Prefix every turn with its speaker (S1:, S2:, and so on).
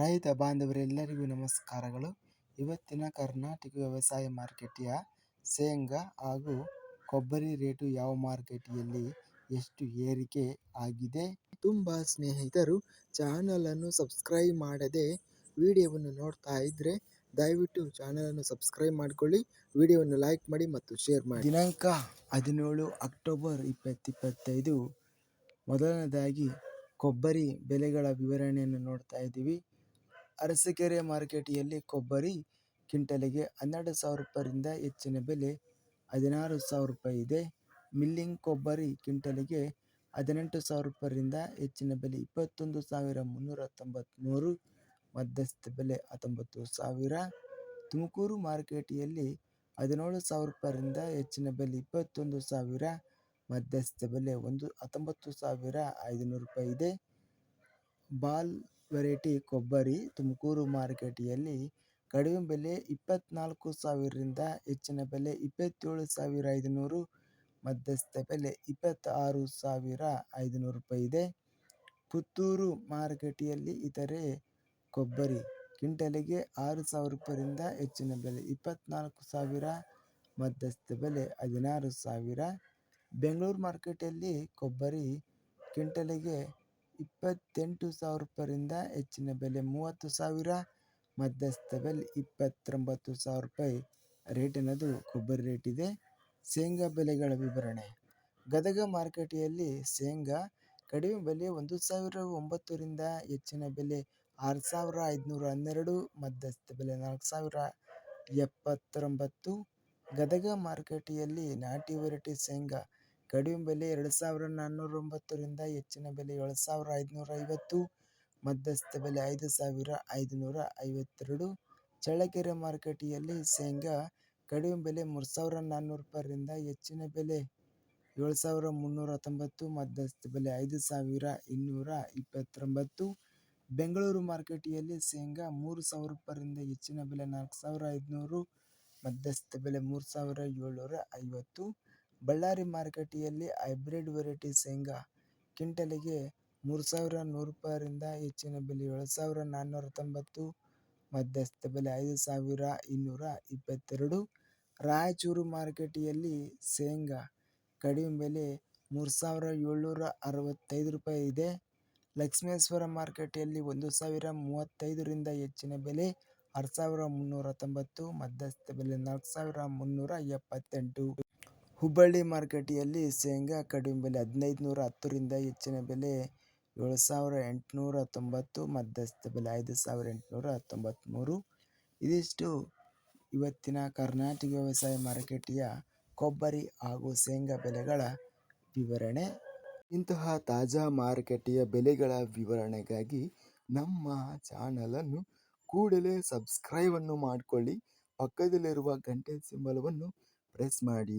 S1: ರೈತ ಬಾಂಧವರೆಲ್ಲರಿಗೂ ನಮಸ್ಕಾರಗಳು. ಇವತ್ತಿನ ಕರ್ನಾಟಕ ವ್ಯವಸಾಯ ಮಾರುಕಟ್ಟೆಯ ಶೇಂಗಾ ಹಾಗೂ ಕೊಬ್ಬರಿ ರೇಟು ಯಾವ ಮಾರುಕಟ್ಟೆಯಲ್ಲಿ ಎಷ್ಟು ಏರಿಕೆ ಆಗಿದೆ? ತುಂಬ ಸ್ನೇಹಿತರು ಚಾನಲನ್ನು ಸಬ್ಸ್ಕ್ರೈಬ್ ಮಾಡದೆ ವಿಡಿಯೋವನ್ನು ನೋಡ್ತಾ ಇದ್ದರೆ ದಯವಿಟ್ಟು ಚಾನಲನ್ನು ಸಬ್ಸ್ಕ್ರೈಬ್ ಮಾಡಿಕೊಳ್ಳಿ, ವಿಡಿಯೋವನ್ನು ಲೈಕ್ ಮಾಡಿ ಮತ್ತು ಶೇರ್ ಮಾಡಿ. ದಿನಾಂಕ ಹದಿನೇಳು ಅಕ್ಟೋಬರ್ ಇಪ್ಪತ್ತಿಪ್ಪತ್ತೈದು. ಮೊದಲನೇದಾಗಿ ಕೊಬ್ಬರಿ ಬೆಲೆಗಳ ವಿವರಣೆಯನ್ನು ನೋಡ್ತಾ ಇದ್ದೀವಿ. ಅರಸೀಕೆರೆ ಮಾರುಕಟ್ಟೆಯಲ್ಲಿ ಕೊಬ್ಬರಿ ಕ್ವಿಂಟಲಿಗೆ ಹನ್ನೆರಡು ಸಾವಿರ ರೂಪಾಯಿಂದ ಹೆಚ್ಚಿನ ಬೆಲೆ ಹದಿನಾರು ಸಾವಿರ ರೂಪಾಯಿ ಇದೆ. ಮಿಲ್ಲಿಂಗ್ ಕೊಬ್ಬರಿ ಕ್ವಿಂಟಲಿಗೆ ಹದಿನೆಂಟು ಸಾವಿರ ರೂಪಾಯಿಂದ ಹೆಚ್ಚಿನ ಬೆಲೆ ಇಪ್ಪತ್ತೊಂದು ಸಾವಿರ ಮುನ್ನೂರ ತೊಂಬತ್ತ್ಮೂರು ಮಧ್ಯಸ್ಥ ಬೆಲೆ ಹತ್ತೊಂಬತ್ತು ಸಾವಿರ. ತುಮಕೂರು ಮಾರುಕಟ್ಟೆಯಲ್ಲಿ ಹದಿನೇಳು ಸಾವಿರ ರೂಪಾಯಿಂದ ಹೆಚ್ಚಿನ ಬೆಲೆ ಇಪ್ಪತ್ತೊಂದು ಸಾವಿರ, ಮಧ್ಯಸ್ಥ ಬೆಲೆ ಒಂದು ಹತ್ತೊಂಬತ್ತು ಸಾವಿರ ಐದುನೂರು ರೂಪಾಯಿ ಇದೆ. ಬಾಲ್ ವೆರೈಟಿ ಕೊಬ್ಬರಿ ತುಮಕೂರು ಮಾರುಕಟ್ಟೆಯಲ್ಲಿ ಕಡಿಮೆ ಬೆಲೆ ಇಪ್ಪತ್ನಾಲ್ಕು ಸಾವಿರದಿಂದ ಹೆಚ್ಚಿನ ಬೆಲೆ ಇಪ್ಪತ್ತೇಳು ಸಾವಿರ ಐದುನೂರು, ಮಧ್ಯಸ್ಥ ಬೆಲೆ ಇಪ್ಪತ್ತಾರು ಸಾವಿರ ಐದುನೂರು ರೂಪಾಯಿ ಇದೆ. ಪುತ್ತೂರು ಮಾರುಕಟ್ಟೆಯಲ್ಲಿ ಇತರೆ ಕೊಬ್ಬರಿ ಕ್ವಿಂಟಲಿಗೆ ಆರು ಸಾವಿರ ರೂಪಾಯಿಂದ ಹೆಚ್ಚಿನ ಬೆಲೆ ಇಪ್ಪತ್ನಾಲ್ಕು ಸಾವಿರ, ಮಧ್ಯಸ್ಥ ಬೆಲೆ ಹದಿನಾರು ಸಾವಿರ. ಬೆಂಗಳೂರು ಮಾರುಕಟ್ಟೆಯಲ್ಲಿ ಕೊಬ್ಬರಿ ಕ್ವಿಂಟಲಿಗೆ ಇಪ್ಪತ್ತೆಂಟು ಸಾವಿರ ರೂಪಾಯಿಂದ ಹೆಚ್ಚಿನ ಬೆಲೆ ಮೂವತ್ತು ಸಾವಿರ, ಮಧ್ಯಸ್ಥ ಬೆಲೆ ಇಪ್ಪತ್ತೊಂಬತ್ತು ಸಾವಿರ ರೂಪಾಯಿ. ರೇಟಿನದು ಕೊಬ್ಬರಿ ರೇಟ್ ಇದೆ. ಶೇಂಗಾ ಬೆಲೆಗಳ ವಿವರಣೆ. ಗದಗ ಮಾರುಕಟ್ಟೆಯಲ್ಲಿ ಶೇಂಗಾ ಕಡಿಮೆ ಬೆಲೆ ಒಂದು ಸಾವಿರ ಒಂಬತ್ತರಿಂದ ಹೆಚ್ಚಿನ ಬೆಲೆ ಆರು ಸಾವಿರ ಐದುನೂರ ಹನ್ನೆರಡು, ಮಧ್ಯಸ್ಥ ಬೆಲೆ ನಾಲ್ಕು ಸಾವಿರ ಎಪ್ಪತ್ತೊಂಬತ್ತು. ಗದಗ ಮಾರುಕಟ್ಟೆಯಲ್ಲಿ ನಾಟಿ ವೆರೈಟಿ ಶೇಂಗಾ ಕಡಿಮೆ ಬೆಲೆ ಎರಡು ಸಾವಿರ ನಾನ್ನೂರ ಒಂಬತ್ತರಿಂದ ಹೆಚ್ಚಿನ ಬೆಲೆ ಏಳು ಸಾವಿರ ಐದುನೂರ ಐವತ್ತು ಮಧ್ಯಸ್ಥ ಬೆಲೆ ಐದು ಸಾವಿರ ಐದುನೂರ ಐವತ್ತೆರಡು ಚಳ್ಳಕೆರೆ ಮಾರುಕಟ್ಟೆಯಲ್ಲಿ ಶೇಂಗಾ ಕಡಿಮೆ ಬೆಲೆ ಮೂರು ಸಾವಿರ ನಾನ್ನೂರು ರೂಪಾಯಿಂದ ಹೆಚ್ಚಿನ ಬೆಲೆ ಏಳು ಸಾವಿರ ಮುನ್ನೂರ ಹತ್ತೊಂಬತ್ತು ಮಧ್ಯಸ್ಥ ಬೆಲೆ ಐದು ಸಾವಿರ ಇನ್ನೂರ ಇಪ್ಪತ್ತೊಂಬತ್ತು ಬೆಂಗಳೂರು ಮಾರುಕಟ್ಟೆಯಲ್ಲಿ ಶೇಂಗಾ ಮೂರು ಸಾವಿರ ರೂಪಾಯಿಂದ ಹೆಚ್ಚಿನ ಬೆಲೆ ನಾಲ್ಕು ಸಾವಿರ ಐದುನೂರು ಮಧ್ಯಸ್ಥ ಬೆಲೆ ಮೂರು ಸಾವಿರ ಏಳ್ನೂರ ಐವತ್ತು ಬಳ್ಳಾರಿ ಮಾರುಕಟ್ಟೆಯಲ್ಲಿ ಹೈಬ್ರಿಡ್ ವೆರೈಟಿ ಶೇಂಗಾ ಕ್ವಿಂಟಲಿಗೆ ನೂರು ರೂಪಾಯಿಂದ ಹೆಚ್ಚಿನ ಬೆಲೆ, ಏಳು ಸಾವಿರ ನಾನ್ನೂರ ತೊಂಬತ್ತು ಮಧ್ಯಸ್ಥ ಬೆಲೆ, ಐದು ಸಾವಿರ ಇನ್ನೂರ ಇಪ್ಪತ್ತೆರಡು. ರಾಯಚೂರು ಮಾರುಕಟ್ಟೆಯಲ್ಲಿ ಶೇಂಗಾ ಕಡಿಮೆ ಬೆಲೆ ಮೂರು ಸಾವಿರ ಏಳ್ನೂರ ಅರವತ್ತೈದು ರೂಪಾಯಿ ಇದೆ. ಲಕ್ಷ್ಮೇಶ್ವರ ಮಾರುಕಟ್ಟೆಯಲ್ಲಿ ಒಂದು ಸಾವಿರ ಮೂವತ್ತೈದರಿಂದ ಹೆಚ್ಚಿನ ಬೆಲೆ ಆರು ಸಾವಿರ ಮುನ್ನೂರ ತೊಂಬತ್ತು ಮಧ್ಯಸ್ಥ ಬೆಲೆ ನಾಲ್ಕು ಸಾವಿರ ಮುನ್ನೂರ ಎಪ್ಪತ್ತೆಂಟು. ಹುಬ್ಬಳ್ಳಿ ಮಾರುಕಟ್ಟೆಯಲ್ಲಿ ಶೇಂಗಾ ಕಡಿಮೆ ಬೆಲೆ ಹದಿನೈದು ನೂರ ಹತ್ತರಿಂದ ಹೆಚ್ಚಿನ ಬೆಲೆ ಏಳು ಸಾವಿರ ಎಂಟುನೂರ ತೊಂಬತ್ತು, ಮಧ್ಯಸ್ಥ ಬೆಲೆ ಐದು ಸಾವಿರ ಎಂಟುನೂರ ತೊಂಬತ್ತ್ಮೂರು ಇದಿಷ್ಟು ಇವತ್ತಿನ ಕರ್ನಾಟಕ ವ್ಯವಸಾಯ ಮಾರುಕಟ್ಟೆಯ ಕೊಬ್ಬರಿ ಹಾಗೂ ಶೇಂಗಾ ಬೆಲೆಗಳ ವಿವರಣೆ. ಇಂತಹ ತಾಜಾ ಮಾರುಕಟ್ಟೆಯ ಬೆಲೆಗಳ ವಿವರಣೆಗಾಗಿ ನಮ್ಮ ಚಾನಲನ್ನು ಕೂಡಲೇ ಸಬ್ಸ್ಕ್ರೈಬನ್ನು ಮಾಡಿಕೊಳ್ಳಿ. ಪಕ್ಕದಲ್ಲಿರುವ ಗಂಟೆ ಸಿಂಬಲವನ್ನು ಪ್ರೆಸ್ ಮಾಡಿ.